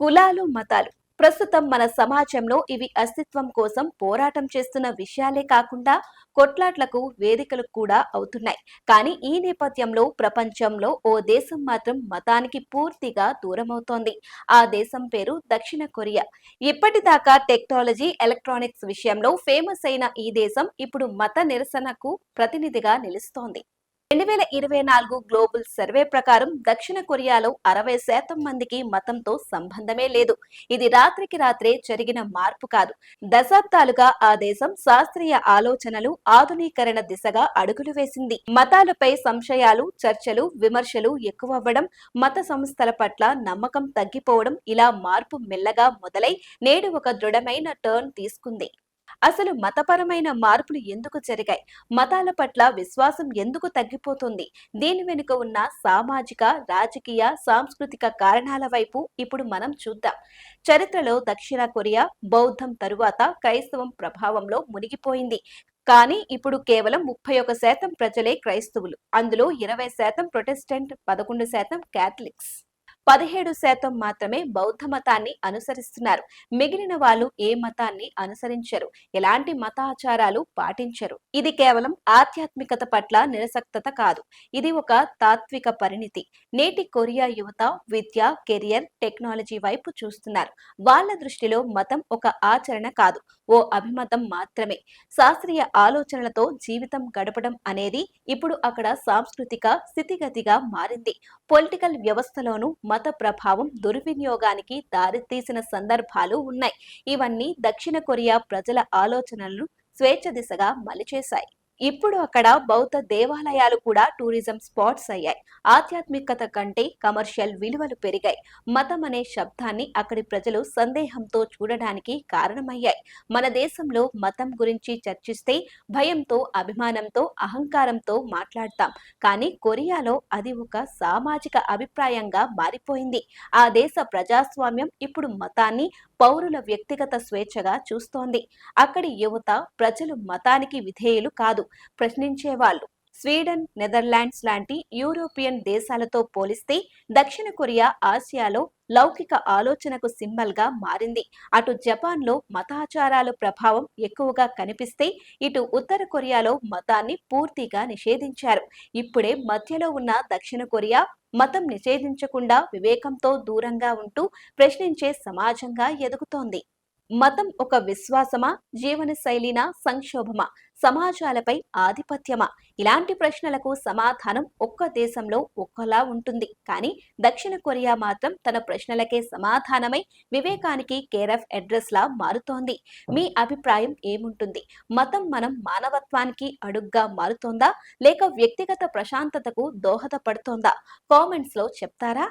కులాలు మతాలు. ప్రస్తుతం మన సమాజంలో ఇవి అస్తిత్వం కోసం పోరాటం చేస్తున్న విషయాలే కాకుండా కొట్లాట్లకు వేదికలు కూడా అవుతున్నాయి. కానీ ఈ నేపథ్యంలో ప్రపంచంలో ఓ దేశం మాత్రం మతానికి పూర్తిగా దూరమవుతోంది. ఆ దేశం పేరు దక్షిణ కొరియా. ఇప్పటిదాకా టెక్నాలజీ ఎలక్ట్రానిక్స్ విషయంలో ఫేమస్ అయిన ఈ దేశం ఇప్పుడు మత నిరసనకు ప్రతినిధిగా నిలుస్తోంది. రెండు వేల ఇరవై నాలుగు గ్లోబల్ సర్వే ప్రకారం దక్షిణ కొరియాలో అరవై శాతం మందికి మతంతో సంబంధమే లేదు. ఇది రాత్రికి రాత్రే జరిగిన మార్పు కాదు. దశాబ్దాలుగా ఆ దేశం శాస్త్రీయ ఆలోచనలు ఆధునీకరణ దిశగా అడుగులు వేసింది. మతాలపై సంశయాలు చర్చలు విమర్శలు ఎక్కువవ్వడం మత సంస్థల పట్ల నమ్మకం తగ్గిపోవడం ఇలా మార్పు మెల్లగా మొదలై నేడు ఒక దృఢమైన టర్న్ తీసుకుంది. అసలు మతపరమైన మార్పులు ఎందుకు జరిగాయి? మతాల పట్ల విశ్వాసం ఎందుకు తగ్గిపోతుంది? దీని వెనుక ఉన్న సామాజిక రాజకీయ సాంస్కృతిక కారణాల వైపు ఇప్పుడు మనం చూద్దాం. చరిత్రలో దక్షిణ కొరియా బౌద్ధం తరువాత క్రైస్తవం ప్రభావంలో మునిగిపోయింది. కానీ ఇప్పుడు కేవలం ముప్పై ఒక శాతం ప్రజలే క్రైస్తవులు. అందులో ఇరవై శాతం ప్రొటెస్టెంట్ పదకొండు శాతం క్యాథలిక్స్. పదిహేడు శాతం మాత్రమే బౌద్ధ మతాన్ని అనుసరిస్తున్నారు. మిగిలిన వాళ్ళు ఏ మతాన్ని అనుసరించరు. ఎలాంటి మతాచారాలు పాటించరు. ఇది కేవలం ఆధ్యాత్మికత పట్ల నిరసక్తత కాదు. ఇది ఒక తాత్విక పరిణితి. నేటి కొరియా యువత విద్య కెరియర్ టెక్నాలజీ వైపు చూస్తున్నారు. వాళ్ళ దృష్టిలో మతం ఒక ఆచరణ కాదు. ఓ అభిమతం మాత్రమే. శాస్త్రీయ ఆలోచనలతో జీవితం గడపడం అనేది ఇప్పుడు అక్కడ సాంస్కృతిక స్థితిగతిగా మారింది. పొలిటికల్ వ్యవస్థలోనూ మత ప్రభావం దుర్వినియోగానికి దారితీసిన సందర్భాలు ఉన్నాయి. ఇవన్నీ దక్షిణ కొరియా ప్రజల ఆలోచనలను స్వేచ్ఛ దిశగా మలిచేశాయి. ఇప్పుడు అక్కడ బౌద్ధ దేవాలయాలు కూడా టూరిజం స్పాట్స్ అయ్యాయి. ఆధ్యాత్మికత కంటే కమర్షియల్ విలువలు పెరిగాయి. మతం అనే శబ్దాన్ని అక్కడి ప్రజలు సందేహంతో చూడడానికి కారణమయ్యాయి. మన దేశంలో మతం గురించి చర్చిస్తే భయంతో అభిమానంతో అహంకారంతో మాట్లాడతాం. కానీ కొరియాలో అది ఒక సామాజిక అభిప్రాయంగా మారిపోయింది. ఆ దేశ ప్రజాస్వామ్యం ఇప్పుడు మతాన్ని పౌరుల వ్యక్తిగత స్వేచ్ఛగా చూస్తోంది. అక్కడి యువత ప్రజలు మతానికి విధేయులు కాదు. ప్రశ్నించేవాళ్ళు. స్వీడన్ నెదర్లాండ్స్ లాంటి యూరోపియన్ దేశాలతో పోలిస్తే దక్షిణ కొరియా ఆసియాలో లౌకిక ఆలోచనకు సింబల్గా మారింది. అటు జపాన్లో మతాచారాల ప్రభావం ఎక్కువగా కనిపిస్తే ఇటు ఉత్తర కొరియాలో మతాన్ని పూర్తిగా నిషేధించారు. ఇప్పుడే మధ్యలో ఉన్న దక్షిణ కొరియా మతం నిషేధించకుండా వివేకంతో దూరంగా ఉంటూ ప్రశ్నించే సమాజంగా ఎదుగుతోంది. మతం ఒక విశ్వాసమా? జీవన శైలినా? సంక్షోభమా? సమాజాలపై ఆధిపత్యమా? ఇలాంటి ప్రశ్నలకు సమాధానం ఒక్క దేశంలో ఒక్కలా ఉంటుంది. కానీ దక్షిణ కొరియా మాత్రం తన ప్రశ్నలకే సమాధానమై వివేకానికి కేరఫ్ అడ్రస్ లా మారుతోంది. మీ అభిప్రాయం ఏముంటుంది? మతం మనం మానవత్వానికి అడుగ్గా మారుతోందా? లేక వ్యక్తిగత ప్రశాంతతకు దోహదపడుతోందా? కామెంట్స్లో చెప్తారా?